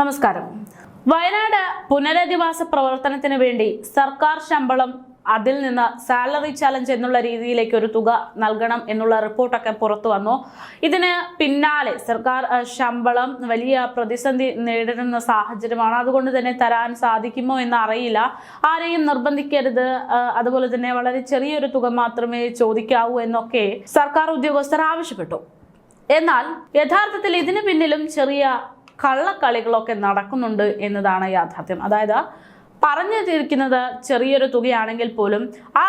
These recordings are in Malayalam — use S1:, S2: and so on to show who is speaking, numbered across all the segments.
S1: നമസ്കാരം. വയനാട് പുനരധിവാസ പ്രവർത്തനത്തിന് വേണ്ടി സർക്കാർ ശമ്പളം അതിൽ നിന്ന് സാലറി ചലഞ്ച് എന്നുള്ള രീതിയിലേക്ക് ഒരു തുക നൽകണം എന്നുള്ള റിപ്പോർട്ടൊക്കെ പുറത്തു വന്നു. ഇതിന് പിന്നാലെ സർക്കാർ ശമ്പളം വലിയ പ്രതിസന്ധി നേരിടുന്ന സാഹചര്യമാണ്. അതുകൊണ്ട് തന്നെ തരാൻ സാധിക്കുമോ എന്ന് അറിയില്ല. ആരെയും നിർബന്ധിക്കരുത്. അതുപോലെ തന്നെ വളരെ ചെറിയൊരു തുക മാത്രമേ ചോദിക്കാവൂ എന്നൊക്കെ സർക്കാർ ഉദ്യോഗസ്ഥർ ആവശ്യപ്പെട്ടു. എന്നാൽ യഥാർത്ഥത്തിൽ ഇതിനു പിന്നിലും ചെറിയ കള്ളക്കളികളൊക്കെ നടക്കുന്നുണ്ട് എന്നതാണ് യാഥാർത്ഥ്യം. അതായത് പറഞ്ഞിരിക്കുന്നത് ചെറിയൊരു തുകയാണെങ്കിൽ പോലും ആ,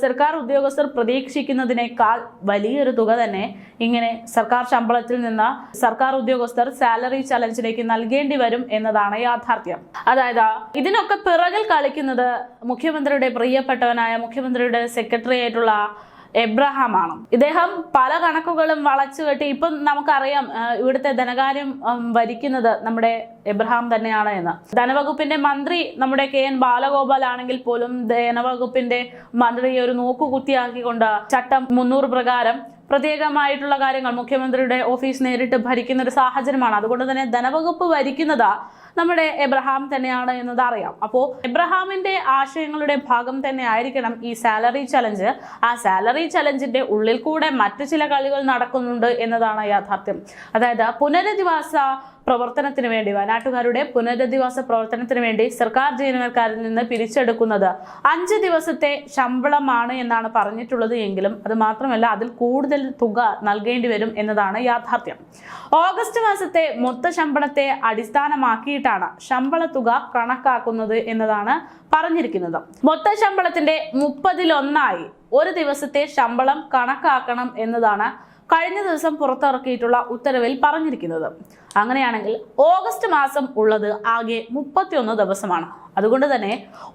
S1: സർക്കാർ ഉദ്യോഗസ്ഥർ പ്രതീക്ഷിക്കുന്നതിനേക്കാൾ വലിയൊരു തുക തന്നെ ഇങ്ങനെ സർക്കാർ ശമ്പളത്തിൽ നിന്ന് സർക്കാർ ഉദ്യോഗസ്ഥർ സാലറി ചലഞ്ചിലേക്ക് നൽകേണ്ടി വരും എന്നതാണ് യാഥാർത്ഥ്യം. അതായത് ഇതിനൊക്കെ പിറകിൽ കളിക്കുന്നത് മുഖ്യമന്ത്രിയുടെ പ്രിയപ്പെട്ടവനായ മുഖ്യമന്ത്രിയുടെ സെക്രട്ടറി ആയിട്ടുള്ള എബ്രഹാമാണ്. ഇദ്ദേഹം പല കണക്കുകളും വളച്ചു കെട്ടി ഇപ്പം നമുക്കറിയാം ഇവിടുത്തെ ധനകാര്യം വരിക്കുന്നത് നമ്മുടെ എബ്രഹാം തന്നെയാണ് എന്ന്. ധനവകുപ്പിന്റെ മന്ത്രി നമ്മുടെ കെ എൻ ബാലഗോപാൽ ആണെങ്കിൽ പോലും ധനവകുപ്പിന്റെ മന്ത്രിയെ ഒരു നോക്കുകുത്തിയാക്കിക്കൊണ്ട് ചട്ടം മുന്നൂറ് പ്രകാരം പ്രത്യേകമായിട്ടുള്ള കാര്യങ്ങൾ മുഖ്യമന്ത്രിയുടെ ഓഫീസ് നേരിട്ട് ഭരിക്കുന്ന ഒരു സാഹചര്യമാണ്. അതുകൊണ്ട് തന്നെ ധനവകുപ്പ് ഭരിക്കുന്നത് നമ്മുടെ എബ്രഹാം തന്നെയാണ് എന്നത് അറിയാം. അപ്പോൾ എബ്രഹാമിന്റെ ആശയങ്ങളുടെ ഭാഗം തന്നെ ആയിരിക്കണം ഈ സാലറി ചലഞ്ച്. ആ സാലറി ചലഞ്ചിന്റെ ഉള്ളിൽ കൂടെ മറ്റു ചില കളികൾ നടക്കുന്നുണ്ട് എന്നതാണ് യാഥാർത്ഥ്യം. അതായത് പുനരധിവാസ പ്രവർത്തനത്തിന് വേണ്ടി വയനാട്ടുകാരുടെ പുനരധിവാസ പ്രവർത്തനത്തിന് വേണ്ടി സർക്കാർ ജീവനക്കാരിൽ നിന്ന് പിരിച്ചെടുക്കുന്നത് അഞ്ച് ദിവസത്തെ ശമ്പളമാണ് എന്നാണ് പറഞ്ഞിട്ടുള്ളത് എങ്കിലും അത് മാത്രമല്ല അതിൽ കൂടുതൽ തുക നൽകേണ്ടി വരും എന്നതാണ് യാഥാർത്ഥ്യം. ഓഗസ്റ്റ് മാസത്തെ മൊത്ത ശമ്പളത്തെ അടിസ്ഥാനമാക്കിയിട്ടാണ് ശമ്പള തുക കണക്കാക്കുന്നത് എന്നതാണ് പറഞ്ഞിരിക്കുന്നത്. മൊത്ത ശമ്പളത്തിന്റെ മുപ്പതിലൊന്നായി ഒരു ദിവസത്തെ ശമ്പളം കണക്കാക്കണം എന്നതാണ് കഴിഞ്ഞ ദിവസം പുറത്തിറക്കിയിട്ടുള്ള ഉത്തരവിൽ പറഞ്ഞിരിക്കുന്നത്. അങ്ങനെയാണെങ്കിൽ ഓഗസ്റ്റ് മാസം ഉള്ളത് ആകെ മുപ്പത്തിയൊന്ന് ദിവസമാണ്. അതുകൊണ്ട് തന്നെ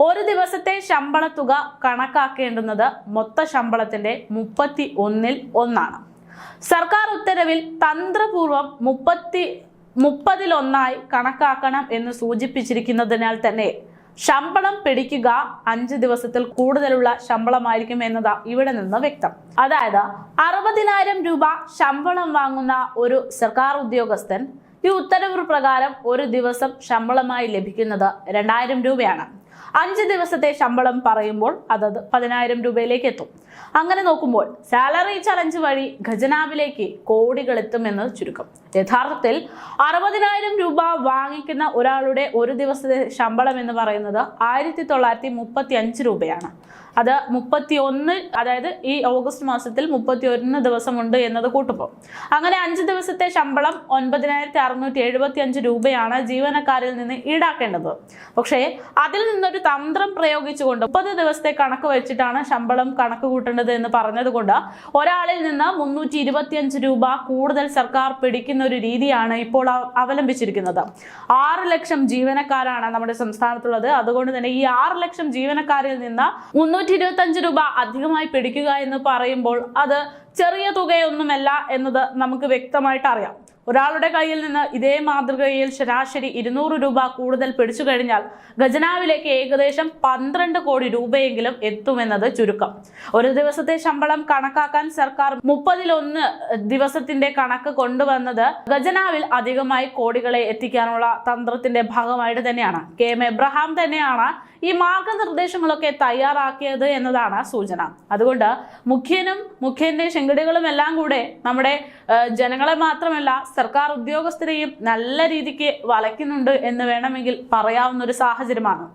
S1: ഒരു ദിവസത്തെ ശമ്പള തുക കണക്കാക്കേണ്ടുന്നത് മൊത്ത ശമ്പളത്തിന്റെ മുപ്പത്തി ഒന്നിൽ ഒന്നാണ്. സർക്കാർ ഉത്തരവിൽ തന്ത്രപൂർവം മുപ്പത്തി മുപ്പതിലൊന്നായി കണക്കാക്കണം എന്ന് സൂചിപ്പിച്ചിരിക്കുന്നതിനാൽ തന്നെ ശമ്പളം പിടിക്കുക അഞ്ച് ദിവസത്തിൽ കൂടുതലുള്ള ശമ്പളമായിരിക്കും എന്നതാ ഇവിടെ നിന്ന് വ്യക്തം. അതായത് അറുപതിനായിരം രൂപ ശമ്പളം വാങ്ങുന്ന ഒരു സർക്കാർ ഉദ്യോഗസ്ഥൻ ഈ ഉത്തരവ് പ്രകാരം ഒരു ദിവസം ശമ്പളമായി ലഭിക്കുന്നത് രണ്ടായിരം രൂപയാണ്. അഞ്ച് ദിവസത്തെ ശമ്പളം പറയുമ്പോൾ അതത് പതിനായിരം രൂപയിലേക്ക് എത്തും അങ്ങനെ നോക്കുമ്പോൾ സാലറി ചലഞ്ച് വഴി ഖജനാവിലേക്ക് കോടികൾ എത്തുമെന്ന് ചുരുക്കം. യഥാർത്ഥത്തിൽ അറുപതിനായിരം രൂപ വാങ്ങിക്കുന്ന ഒരാളുടെ ഒരു ദിവസത്തെ ശമ്പളം എന്ന് പറയുന്നത് ആയിരത്തി തൊള്ളായിരത്തി മുപ്പത്തി അഞ്ച് രൂപയാണ്. അത് മുപ്പത്തി ഒന്ന് അതായത് ഈ ഓഗസ്റ്റ് മാസത്തിൽ മുപ്പത്തി ഒന്ന് ദിവസമുണ്ട് എന്നത് കൂട്ടുമ്പോൾ. അങ്ങനെ അഞ്ച് ദിവസത്തെ ശമ്പളം ഒൻപതിനായിരത്തി അറുന്നൂറ്റി എഴുപത്തി അഞ്ച് രൂപയാണ് ജീവനക്കാരിൽ നിന്ന് ഈടാക്കേണ്ടത്. പക്ഷേ അതിൽ നിന്നൊരു തന്ത്രം പ്രയോഗിച്ചുകൊണ്ട് മുപ്പത് ദിവസത്തെ കണക്ക് വെച്ചിട്ടാണ് ശമ്പളം കണക്ക് കൂട്ടേണ്ടത് എന്ന് പറഞ്ഞതുകൊണ്ട് ഒരാളിൽ നിന്ന് മുന്നൂറ്റി ഇരുപത്തിയഞ്ച് രൂപ കൂടുതൽ സർക്കാർ പിടിക്കുന്ന ഒരു രീതിയാണ് ഇപ്പോൾ അവ- അവലംബിച്ചിരിക്കുന്നത്. ആറ് ലക്ഷം ജീവനക്കാരാണ് നമ്മുടെ സംസ്ഥാനത്തുള്ളത്. അതുകൊണ്ട് തന്നെ ഈ ആറ് ലക്ഷം ജീവനക്കാരിൽ നിന്ന് മുന്നൂറ്റി ഇരുപത്തി അഞ്ച് രൂപ അധികമായി പിടിക്കുക എന്ന് പറയുമ്പോൾ അത് ചെറിയ തുകയൊന്നുമല്ല എന്നത് നമുക്ക് വ്യക്തമായിട്ട് അറിയാം. ഒരാളുടെ കയ്യിൽ നിന്ന് ഇതേ മാതൃകയിൽ ശരാശരി ഇരുന്നൂറ് രൂപ കൂടുതൽ പിടിച്ചു കഴിഞ്ഞാൽ ഖജനാവിലേക്ക് ഏകദേശം പന്ത്രണ്ട് കോടി രൂപയെങ്കിലും എത്തുമെന്നത് ചുരുക്കം. ഒരു ദിവസത്തെ ശമ്പളം കണക്കാക്കാൻ സർക്കാർ മുപ്പതിലൊന്ന് ദിവസത്തിന്റെ കണക്ക് കൊണ്ടുവന്നത് ഖജനാവിൽ അധികമായി കോടികളെ എത്തിക്കാനുള്ള തന്ത്രത്തിന്റെ ഭാഗമായിട്ട് തന്നെയാണ്. കെ എം എബ്രഹാം തന്നെയാണ് ഈ മാർഗനിർദ്ദേശങ്ങളൊക്കെ തയ്യാറാക്കിയത് എന്നതാണ് സൂചന. അതുകൊണ്ട് മുഖ്യനും മുഖ്യന്റെ ശെങ്കടികളും എല്ലാം കൂടെ നമ്മുടെ ജനങ്ങളെ മാത്രമല്ല സർക്കാർ ഉദ്യോഗസ്ഥരെയും നല്ല രീതിക്ക് വളയ്ക്കുന്നുണ്ട് എന്ന് വേണമെങ്കിൽ പറയാവുന്ന ഒരു സാഹചര്യമാണ്.